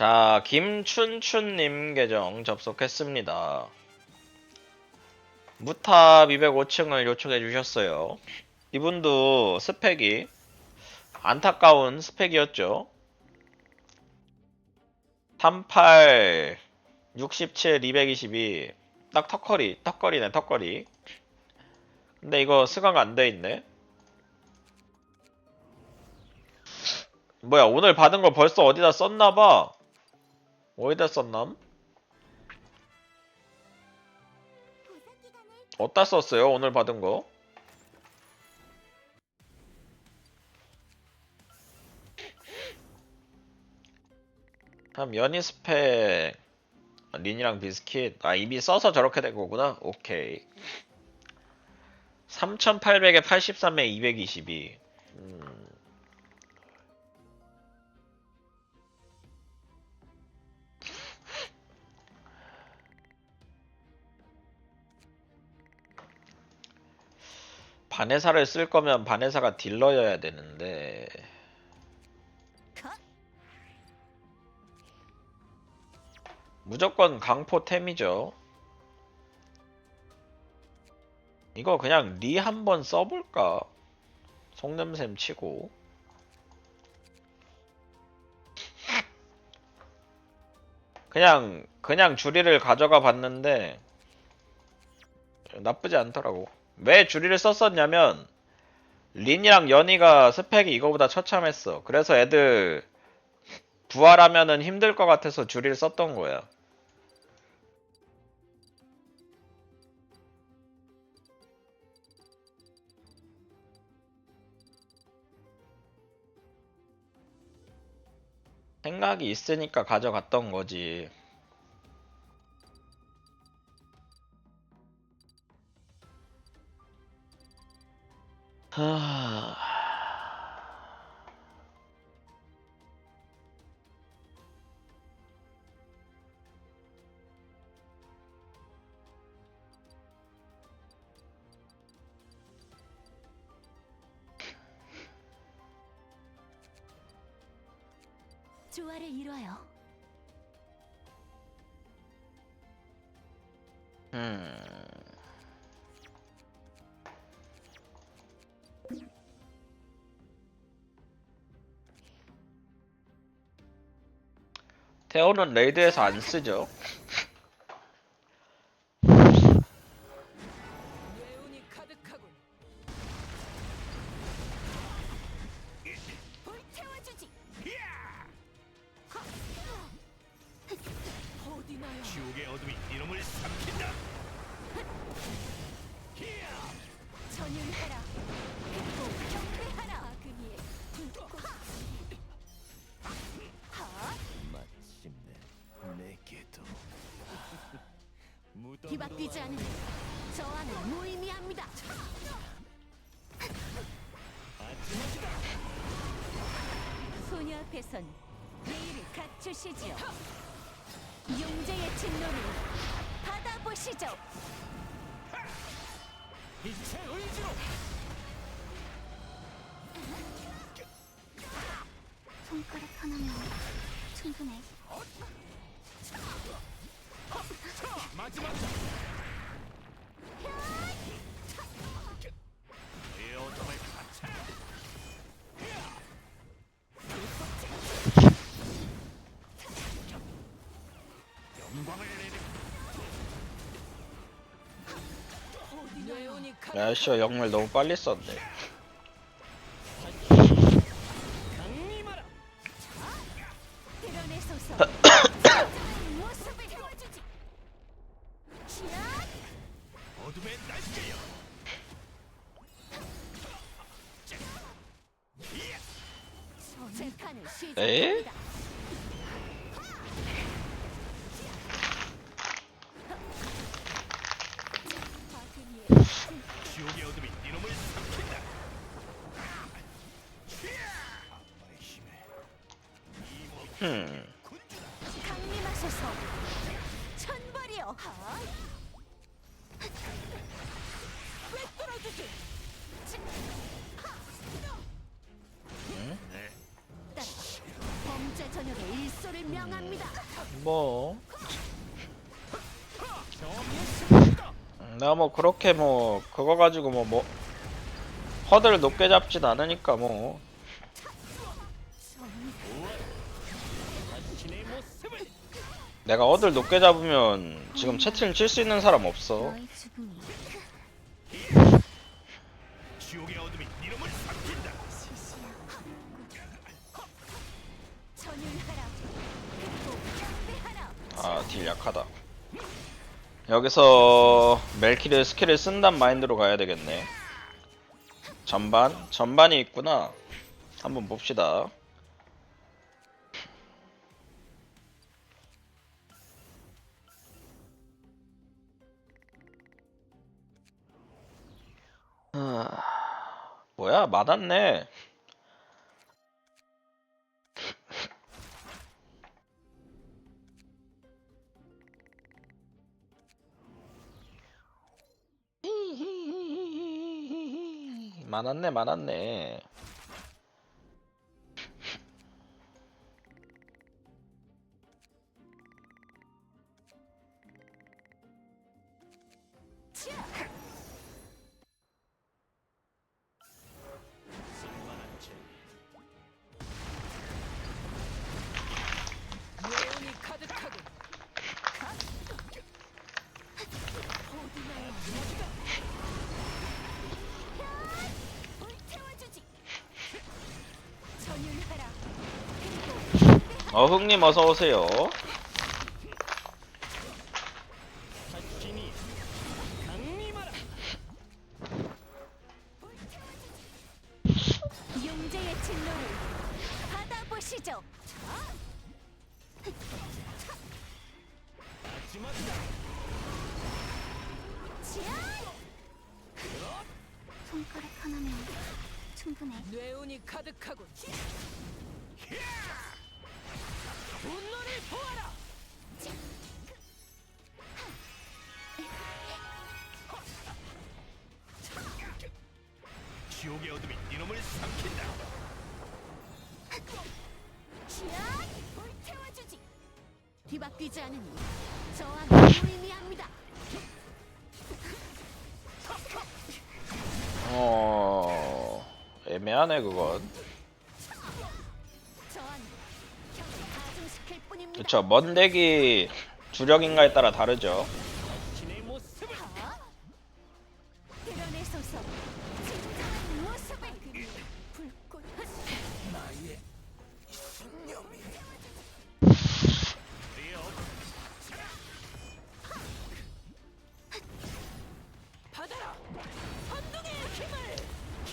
자, 김춘춘님 계정 접속했습니다. 무탑 205층을 요청해 주셨어요. 이분도 스펙이 안타까운 스펙이었죠. 38, 67, 222. 딱 턱걸이, 턱걸이네, 턱걸이. 근데 이거 스가가 안돼 있네. 뭐야, 오늘 받은 거 벌써 어디다 썼나봐. 어디다 썼남? 어디다 썼어요, 오늘 받은 거? 참, 연희 스펙, 린이랑 비스킷. 아, 이미 써서 저렇게 된 거구나? 오케이. 3800에 83에 222. 반해사를 쓸 거면 반해사가 딜러여야 되는데 무조건 강포템이죠. 이거 그냥 리 한번 써볼까? 속냄샘 치고 그냥 그냥 주리를 가져가 봤는데 나쁘지 않더라고. 왜 주리를 썼었냐면 린이랑 연이가 스펙이 이거보다 처참했어. 그래서 애들 부활하면은 힘들 것 같아서 주리를 썼던 거야. 생각이 있으니까 가져갔던 거지. 하... 조화를 이뤄요. 음. 태오는 레이드에서 안 쓰죠. 뒤바뀌지 않으면 저항은 무의미합니다. 소녀 앞에선 예의를 갖추시지요. 용제의 진노를 받아보시죠. 빛의 의지로 손가락 하나면 충분해. 마지막 이 어둠을 영광을 내리. 야쇼 영물 너무 빨리 썼네. 범죄 전역의 일소를 명합니다. 뭐 정했습니다. 나뭐 그렇게 뭐 그거 가지고 뭐 뭐 허들 높게 잡진 않으니까 뭐 내가 허들 높게 잡으면 지금 채팅을 칠수 있는 사람 없어 지옥의 어둠 딜 약하다. 여기서 멜키를 스킬을 쓴단 마인드로 가야 되겠네. 전반? 전반이 있구나. 한번 봅시다. 아, 뭐야? 맞았네 많았네 많았네 어 흥님 어서 오세요. 용제의 진노를 받아보시죠. 마지막이다. 손가락 하나면 충분해. 뇌운이 가득하군. 뒤바뀌지 않으니 저항이 무의미합니다. 어 애매하네 그건 저항 가중시킬 뿐입니다. 그쵸 먼데기 주력인가에 따라 다르죠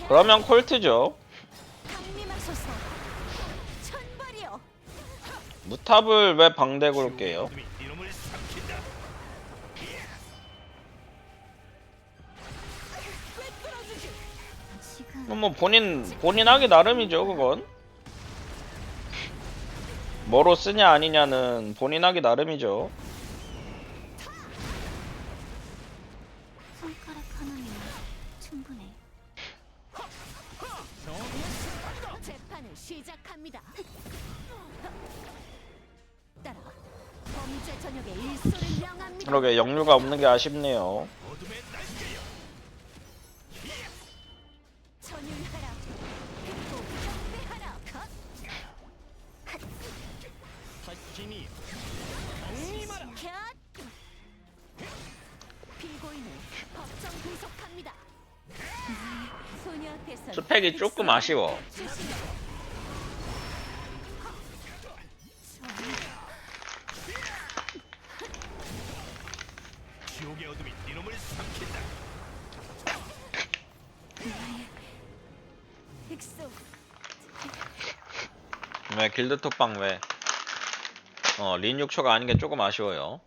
그러면 콜트죠. 강림하소서. 천벌이여. 무탑을 왜 방대 골게요. 지금 뭐 본인 본인 하기 나름이죠 그건. 뭐로 쓰냐 아니냐는 본인 하기 나름이죠. 손가락 하나면 충분해 재판을 시작합니다. 따라 범죄 전역의 일소를 명합니다. 그러게 영류가 없는 게 아쉽네요. 어둠의 날개여. 전율하라. 그리고 경배하라. 당신이 강림하라. 컷 피고인을 법정 구속합니다. 소녀 앞에서 스펙이 조금 아쉬워. 왜 길드 톡방 왜? 어, 린 6초가 아닌 게 조금 아쉬워요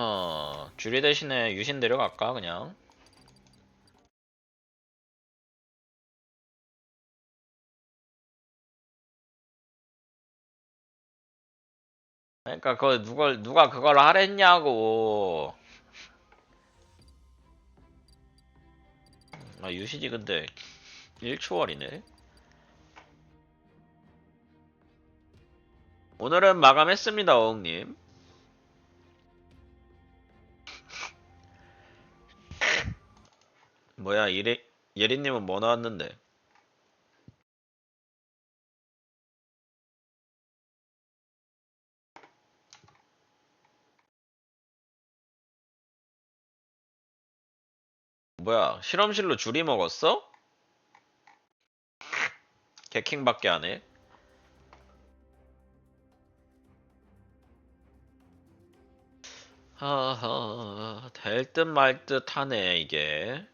어, 주리 대신에 유신 데려갈까 그냥 그러니까 그 누가 누가 그걸 하랬냐고 아 유신이 근데 1초월이네. 오늘은 마감했습니다, 어흥님. 뭐야, 예리, 예리님은 뭐 나왔는데? 뭐야, 실험실로 줄이 먹었어? 개킹밖에 안 해. 하하, 될 듯 말 듯 하네, 이게.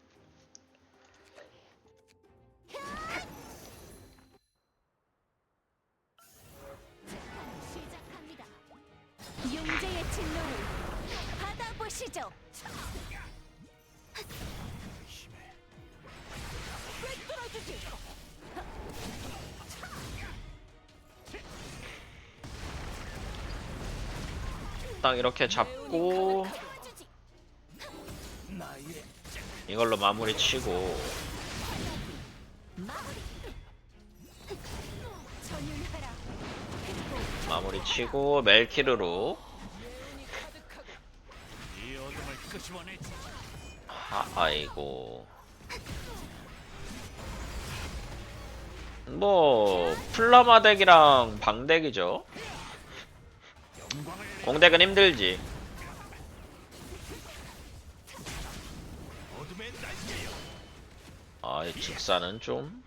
받아보시죠. 꿰뚫어주지. 딱 이렇게 잡고, 이걸로 마무리 치고. 마무리 치고, 멜키르로. 하, 아이고. 뭐, 플라마 덱이랑 방 덱이죠. 영광을 내 공덱은 힘들지. 어둠의 날개여. 아, 이 직사는 좀.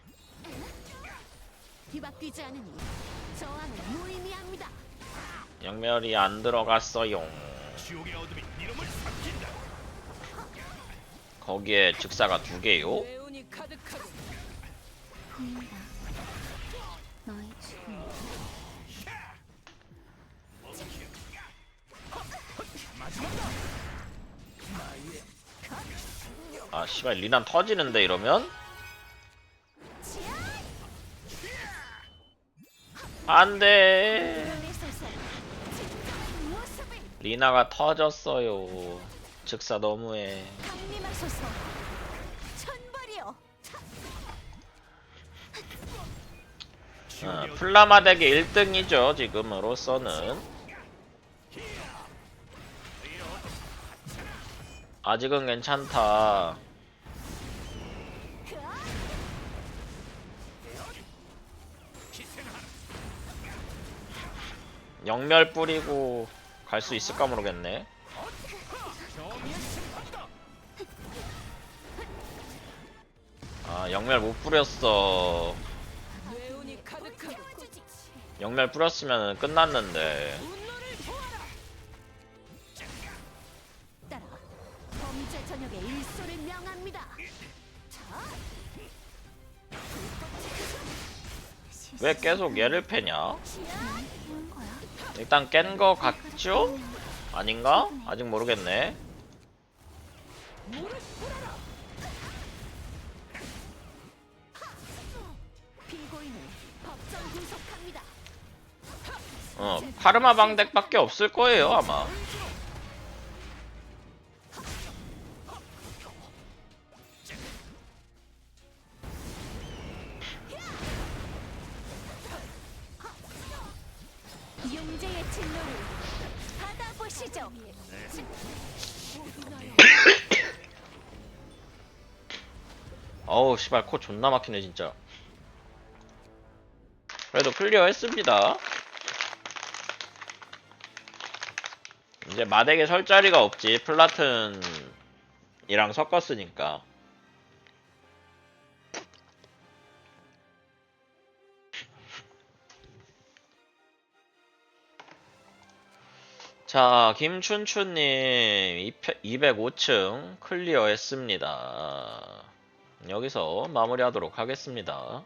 영멸이 안 들어갔어요. 지옥의 어둠이 거기에 즉사가 두 개요? 아, 씨발, 리난 터지는데, 이러면? 안 돼. 드러내소서. 진정한 모습을 리나가 터졌어요. 즉사 너무해. 강림하소서. 어, 어둠 플라마덱이 1등이죠, 지금으로서는. 아직은 괜찮다. 영멸 뿌리고 갈 수 있을까 모르겠네. 아, 영멸 못 뿌렸어. 영멸 뿌렸으면 끝났는데. 왜 계속 얘를 패냐? 일단 깬 거 같죠? 아닌가? 아직 모르겠네. 어, 카르마 방덱밖에 없을 거예요, 아마. 받아보시죠. 어우, 씨발, 코 존나 막히네, 진짜. 그래도 클리어 했습니다. 이제 마덱에 설 자리가 없지. 플라튼이랑 섞었으니까. 자, 김춘추님 205층 클리어 했습니다. 여기서 마무리하도록 하겠습니다.